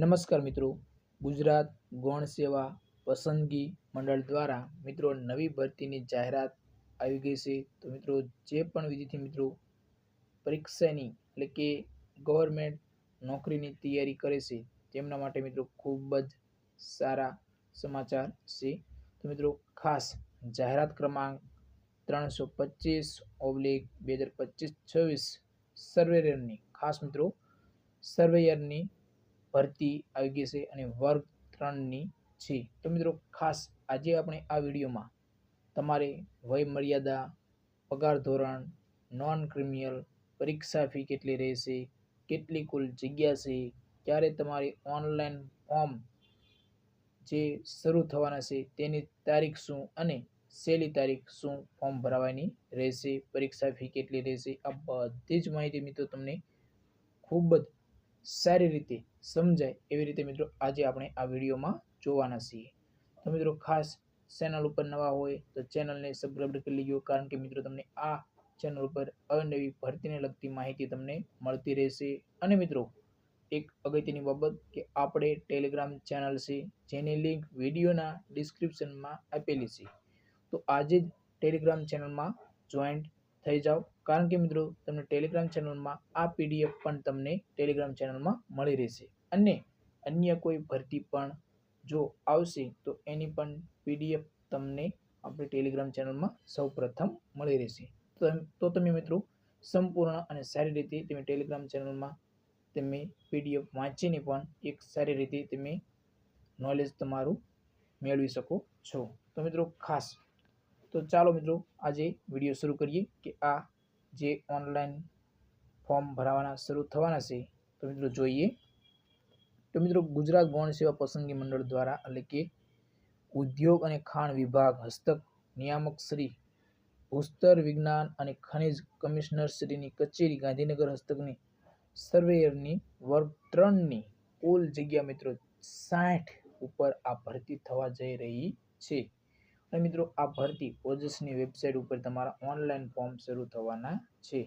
નમસ્કાર મિત્રો. ગુજરાત ગૌણ સેવા પસંદગી મંડળ દ્વારા મિત્રો નવી ભરતીની જાહેરાત આવી ગઈ છે. તો મિત્રો જે પણ વિદ્યાર્થી મિત્રો પરીક્ષાની એટલે કે ગવર્મેન્ટ નોકરીની તૈયારી કરે છે, તેમના માટે મિત્રો ખૂબ જ સારા સમાચાર છે. તો મિત્રો ખાસ જાહેરાત ક્રમાંક ત્રણસો પચીસ ઓબ્લિક બે હજાર પચીસ છવ્વીસ સર્વેયરની ખાસ મિત્રો સર્વેયરની ભરતી આવી ગઈ છે અને વર્ગ ત્રણની છે. તો મિત્રો, ખાસ આજે આપણે આ વિડીયોમાં તમારે વય મર્યાદા પગાર ધોરણ નોન ક્રિમિનલ પરીક્ષા ફી કેટલી રહેશે, કેટલી કુલ જગ્યા છે, ક્યારે તમારે ઓનલાઈન ફોર્મ જે શરૂ થવાના છે, તેની તારીખ શું અને છેલ્લી તારીખ શું ફોર્મ ભરાવાની રહેશે, પરીક્ષા ફી કેટલી રહેશે, આ બધી જ માહિતી મિત્રો તમને ખૂબ જ સારી રીતે સમજાય એવી રીતે મિત્રો આજે આપણે આ વિડીયોમાં જોવાના છીએ. તો મિત્રો ખાસ ચેનલ ઉપર નવા હોય તો ચેનલને સબસ્ક્રાઈબ કરી લેજો કારણ કે મિત્રો તમને આ ચેનલ ઉપર અવનવી ભરતીને લગતી માહિતી તમને મળતી રહેશે. અને મિત્રો એક અગત્યની બાબત કે આપણે ટેલિગ્રામ ચેનલ છે જેની લિંક વિડીયોના ડિસ્ક્રિપ્શનમાં આપેલી છે. તો આજે જ ટેલિગ્રામ ચેનલમાં જોઈન્ટ થઈ જાઓ. કારણ કે મિત્રો, તમને ટેલિગ્રામ ચેનલમાં આ પીડીએફ પણ તમને ટેલિગ્રામ ચેનલમાં મળી રહેશે. અને અન્ય કોઈ ભરતી પણ જો આવશે, તો એની પણ પીડીએફ તમને આપણે ટેલિગ્રામ ચેનલમાં સૌપ્રથમ મળી રહેશે. તો તો તમે મિત્રો, સંપૂર્ણ અને સારી રીતે તમે ટેલિગ્રામ ચેનલમાં તમે પીડીએફ વાંચીને પણ એક સારી રીતે તમે નોલેજ તમારું મેળવી શકો છો. તો મિત્રો, ખાસ તો ચાલો મિત્રો, આજે વીડિયો શરૂ કરીએ કે આ જે ઓનલાઈન ફોર્મ ભરાવાના શરૂ થવાના છે, તો મિત્રો જોઈએ. તો મિત્રો, ગુજરાત ગૌણ સેવા પસંદગી મંડળ દ્વારા એટલે કે ઉદ્યોગ અને ખાણ વિભાગ હસ્તક નિયામક શ્રી ભૂસ્તર વિજ્ઞાન અને ખનિજ કમિશનર શ્રીની કચેરી ગાંધીનગર હસ્તકની સર્વેયરની વર્ગ ત્રણની કુલ જગ્યા મિત્રો સાઠ ઉપર આ ભરતી થવા જઈ રહી છે. અને મિત્રો, આ ભરતી ઓજસની વેબસાઇટ ઉપર તમારા ઓનલાઈન ફોર્મ શરૂ થવાના છે.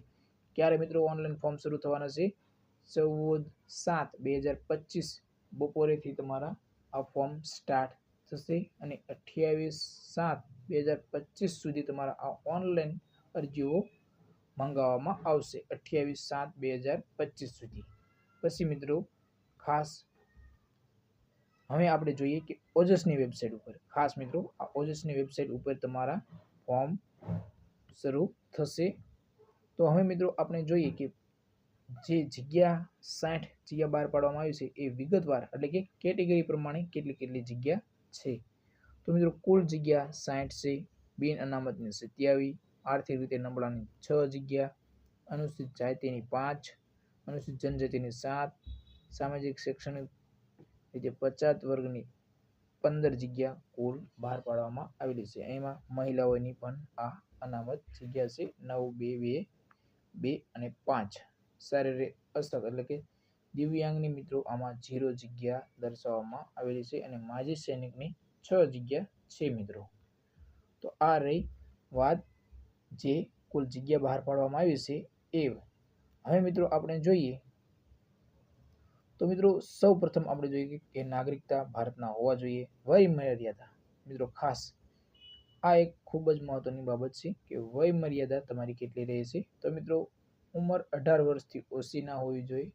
ક્યારે મિત્રો ઓનલાઈન ફોર્મ શરૂ થવાના છે? ચૌદ સાત બે હજાર પચીસ બપોરેથી તમારા આ ફોર્મ સ્ટાર્ટ થશે અને અઠ્યાવીસ સાત બે હજાર પચીસ સુધી તમારા આ ઓનલાઈન અરજીઓ મંગાવવામાં આવશે. અઠ્યાવીસ સાત બે હજાર પચીસ સુધી. પછી મિત્રો, ખાસ હવે આપણે જોઈએ કે ઓજસની વેબસાઇટ ઉપર. ખાસ મિત્રો, આ ઓજસની વેબસાઇટ ઉપર તમારા ફોર્મ શરૂ થશે. તો હવે મિત્રો, આપણે જોઈએ કે જે જગ્યા સાઠ જગ્યા બહાર પાડવામાં આવી છે, એ વિગતવાર એટલે કે કેટેગરી પ્રમાણે કેટલી કેટલી જગ્યા છે. તો મિત્રો, કુલ જગ્યા સાઠ છે, બિન અનામતની સત્યાવીસ આર્થિક રીતે નબળાની છ જગ્યા, અનુસૂચિત જાતિની પાંચ, અનુસૂચિત જનજાતિની સાત, સામાજિક શૈક્ષણિક રીતે પચાસ વર્ગની પંદર જગ્યા કુલ બહાર પાડવામાં આવેલી છે. એમાં મહિલાઓની પણ આ અનામત જગ્યા છે. નવ, બે બે બે અને પાંચ. શારીરિક અસર એટલે કે દિવ્યાંગની મિત્રો આમાં ઝીરો જગ્યા દર્શાવવામાં આવેલી છે અને માજી સૈનિકની છ જગ્યા છે મિત્રો. તો આ રહી વાત જે કુલ જગ્યા બહાર પાડવામાં આવી છે એ હવે મિત્રો આપણે જોઈએ તો મિત્રો સૌ પ્રથમ આપણે જોઈએ કે નાગરિકતા ભારતના હોવા જોઈએ. વય મર્યાદા. મિત્રો, ખાસ આ એક ખૂબ જ મહત્વની બાબત છે કે વય મર્યાદા તમારી કેટલી રહે છે. તો મિત્રો, ઉંમર અઢાર વર્ષથી ઓછી ના હોવી જોઈએ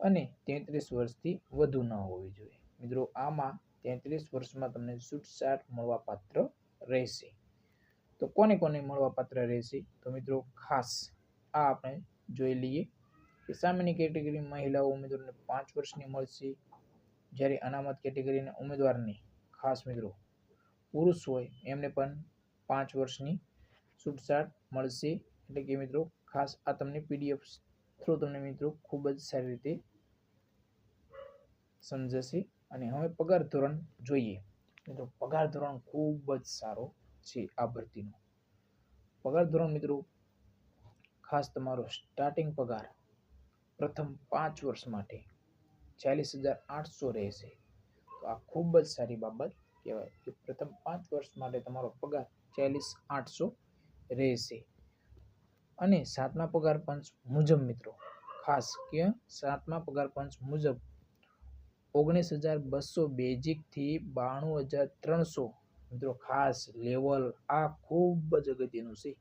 અને તેત્રીસ વર્ષથી વધુ ન હોવી જોઈએ. મિત્રો, આમાં તેત્રીસ વર્ષમાં તમને છૂટછાટ મળવાપાત્ર રહેશે. તો કોને કોને મળવાપાત્ર રહેશે? તો મિત્રો, ખાસ આ આપણે જોઈ લઈએ. કે સામેની કેટેગરી મહિલાઓ ઉમેદવારને પાંચ વર્ષની મળશે, જ્યારે અનામત કેટેગરીના ઉમેદવારને ખાસ મિત્રો પુરુષ હોય, એમને પણ પાંચ વર્ષની છૂટછાટ મળશે. એટલે કે મિત્રો, ખાસ આ તમને પીડીએફ થ્રુ તમને મિત્રો ખૂબ જ સારી રીતે સમજાશે. અને હવે પગાર ધોરણ જોઈએ. મિત્રો, પગાર ધોરણ ખૂબ જ સારો છે આ ભરતીનો. પગાર ધોરણ મિત્રો, ખાસ તમારો સ્ટાર્ટિંગ પગાર પ્રથમ પાંચ વર્ષ માટે ચાલીસ હજાર આઠસો રહેશે. તો આ ખૂબ જ સારી બાબત કહેવાય કે પ્રથમ પાંચ વર્ષ માટે તમારો પગાર ચાલીસ આઠસો રહેશે. અને સાતમા પગાર પંચ મુજબ મિત્રો, ખાસ કે સાતમા પગાર પંચ મુજબ ઓગણીસ હજાર બસો બેઝિકથી બાણું હજાર ત્રણસો મિત્રો, ખાસ લેવલ આ ખૂબ જ અગત્યનું છે.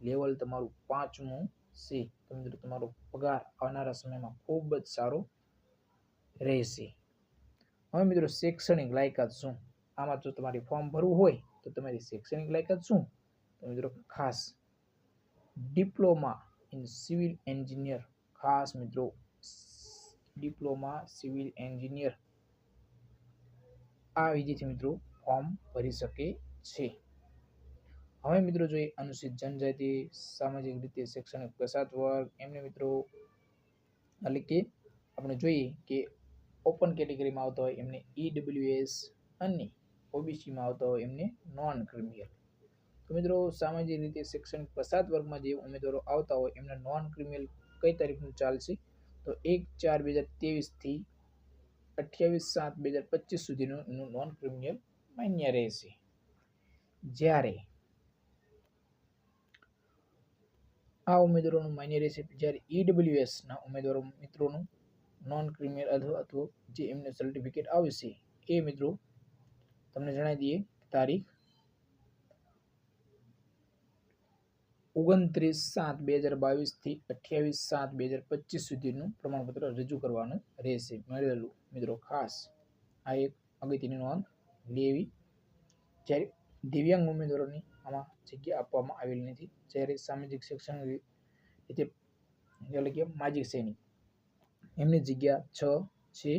લેવલ તમારું પાંચમું છે તો મિત્રો તમારો પગાર આવનારા સમયમાં ખૂબ જ સારો રહેશે. હવે મિત્રો શૈક્ષણિક લાયકાત શું? આમાં જો તમારે ફોર્મ ભરવું હોય તો તમારી શૈક્ષણિક લાયકાત શું? તો મિત્રો ખાસ ડિપ્લોમા ઇન સિવિલ એન્જિનિયર. ખાસ મિત્રો ડિપ્લોમા સિવિલ એન્જિનિયર. આ વિધિથી મિત્રો ફોર્મ ભરી શકે છે. હવે મિત્રો જોઈએ અનુસૂચિત જનજાતિ, સામાજિક રીતે શૈક્ષણિક પછાત વર્ગ, એમને મિત્રો એટલે કે આપણે જોઈએ કે ઓપન કેટેગરીમાં આવતા હોય એમને ઈડબ્લ્યુએસ અને ઓબીસીમાં આવતા હોય એમને નોન ક્રિમિનલ તો મિત્રો સામાજિક રીતે શૈક્ષણિક પછાત વર્ગમાં જે ઉમેદવારો આવતા હોય એમને નોન ક્રિમિનલ કઈ તારીખનું ચાલશે? તો એક ચાર બે હજાર ત્રેવીસથી અઠ્યાવીસ સાત બે હજાર પચીસ સુધીનું એમનું નોન ક્રિમિનલ માન્ય રહેશે. જ્યારે આ ઉમેદવારોનું માન્ય રહેશે જ્યારે ઈડબ્લ્યુએસના ઉમેદવારો મિત્રોનું નોન ક્રિમિનલ અથવા અથવા જે એમને સર્ટિફિકેટ આવશે એ મિત્રો તમને જણાવી દઈએ તારીખ ઓગણત્રીસ સાત બે હજાર બાવીસથી અઠ્યાવીસ સાત બે હજાર પચીસ સુધીનું પ્રમાણપત્ર રજૂ કરવાનું રહેશે. મળેલું મિત્રો ખાસ આ એક અગત્યની નોંધ લેવી. જ્યારે દિવ્યાંગ ઉમેદવારોની આમાં જગ્યા આપવામાં આવેલી નથી. જ્યારે સામાજિક શિક્ષણ એટલે કે માજી સૈનિક એમની જગ્યા છ છે.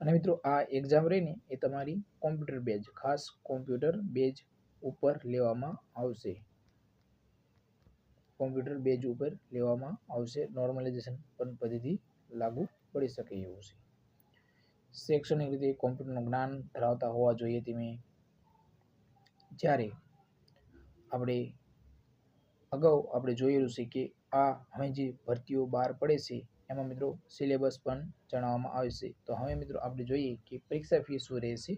અને મિત્રો આ એક્ઝામ રહીને એ તમારી કોમ્પ્યુટર બેઝ ખાસ કોમ્પ્યુટર બેઝ ઉપર લેવામાં આવશે. કોમ્પ્યુટર બેઝ ઉપર લેવામાં આવશે. નોર્મલાઇઝેશન પણ પદ્ધતિ લાગુ પડી શકે એવું છે. શૈક્ષણિક રીતે કોમ્પ્યુટરનું જ્ઞાન ધરાવતા હોવા જોઈએ તમે. જ્યારે આપણે અગાઉ આપણે જોયેલું છે કે આ હવે જે ભરતીઓ બહાર પડે છે, એમાં મિત્રો સિલેબસ પણ જણાવવામાં આવે છે. તો હવે મિત્રો આપણે જોઈએ કે પરીક્ષા ફી શું રહેશે?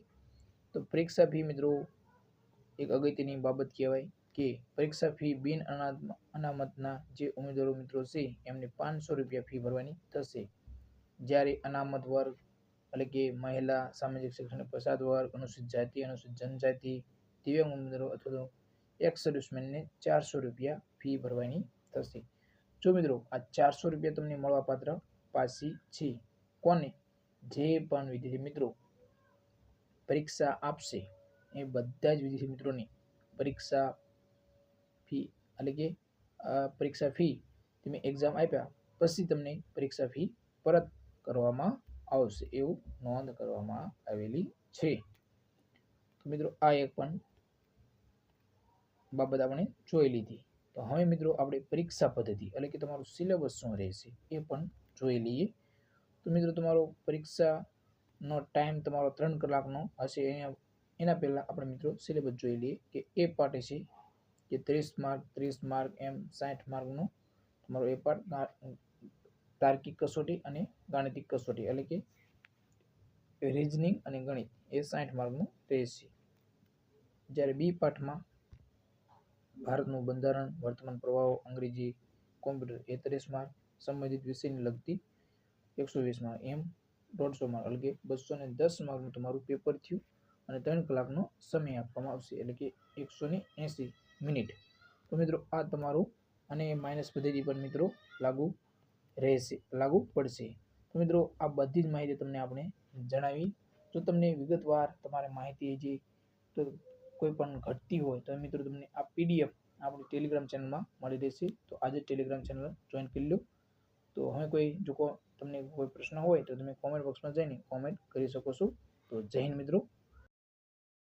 તો પરીક્ષા ફી મિત્રો એક અગત્યની બાબત કહેવાય કે પરીક્ષા ફી બિન અનામતના જે ઉમેદવારો મિત્રો છે, એમને પાંચસો રૂપિયા ફી ભરવાની થશે. જ્યારે અનામત વર્ગ એટલે કે મહિલા સામાજિક શિક્ષણ પછાત વર્ગ, અનુસૂચિત જાતિ, અનુસૂચિત જનજાતિ, દિવ્યાંગ ઉમેદવારો અથવા તો એક્સ સર્વિસમેનને ચારસો રૂપિયા ફી ભરવાની થશે. જો મિત્રો, આ ચારસો રૂપિયા તમને મળવાપાત્ર પાસી છે. કોને? જે પણ વિદ્યાર્થી મિત્રો પરીક્ષા આપશે, એ બધા જ વિદ્યાર્થી મિત્રોની પરીક્ષા ફી એટલે કે પરીક્ષા ફી તમે એક્ઝામ આપ્યા, પછી તમને પરીક્ષા ફી પરત કરવામાં આવશે. એવું નોંધ કરવામાં આવેલી છે. તો મિત્રો, આ એક પણ બાબત આપણે જોઈ લીધી. તો હવે મિત્રો આપણે પરીક્ષા પદ્ધતિ, એટલે કે તમારું સિલેબસ શું રહેશે, એ પણ જોઈ લઈએ. તો મિત્રો તમારો પરીક્ષાનો ટાઈમ તમારો ત્રણ કલાકનો હશે. એના પહેલાં આપણે મિત્રો સિલેબસ જોઈ લઈએ કે એ પાર્ટ છે કે ત્રીસ માર્ક ત્રીસ માર્ક એમ સાઠ માર્કનો તમારો એ પાર્ટ તાર્કિક કસોટી અને ગાણિતિક કસોટી, એટલે કે રિઝનિંગ અને ગણિત, એ સાઠ માર્કનું રહેશે. જ્યારે બી પાઠમાં ભારતનું બંધારણ, વર્તમાન પ્રવાહો, અંગ્રેજી કોમ્પ્યુટર એ ત્રીસ માર્ક સંબંધિત વિષયને લગતી એકસો વીસ માર્ક એમ દોઢસો માર્ક એટલે બસો ને દસ માર્કનું તમારું પેપર થયું અને ત્રણ કલાકનો સમય આપવામાં આવશે, એટલે કે એકસો ને એંસી મિનિટ. તો મિત્રો, આ તમારું અને માઇનસ પદ્ધતિ પર મિત્રો લાગુ રહેશે, લાગુ પડશે. તો મિત્રો, આ બધી જ માહિતી તમને આપણે જણાવી. જો તમને વિગતવાર તમારે માહિતી જે કોઈ પણ ઘટતી હોય તો મિત્રો તમને આ પીડીએફ આપણી ટેલિગ્રામ ચેનલમાં મળી રહેશે. તો આજે ટેલિગ્રામ ચેનલ જોઈન કરી લો. તો હવે કોઈ જો તમને કોઈ પ્રશ્ન હોય તો તમે કોમેન્ટ બોક્સમાં જઈને કોમેન્ટ કરી શકો છો. તો હિન્દ મિત્રો.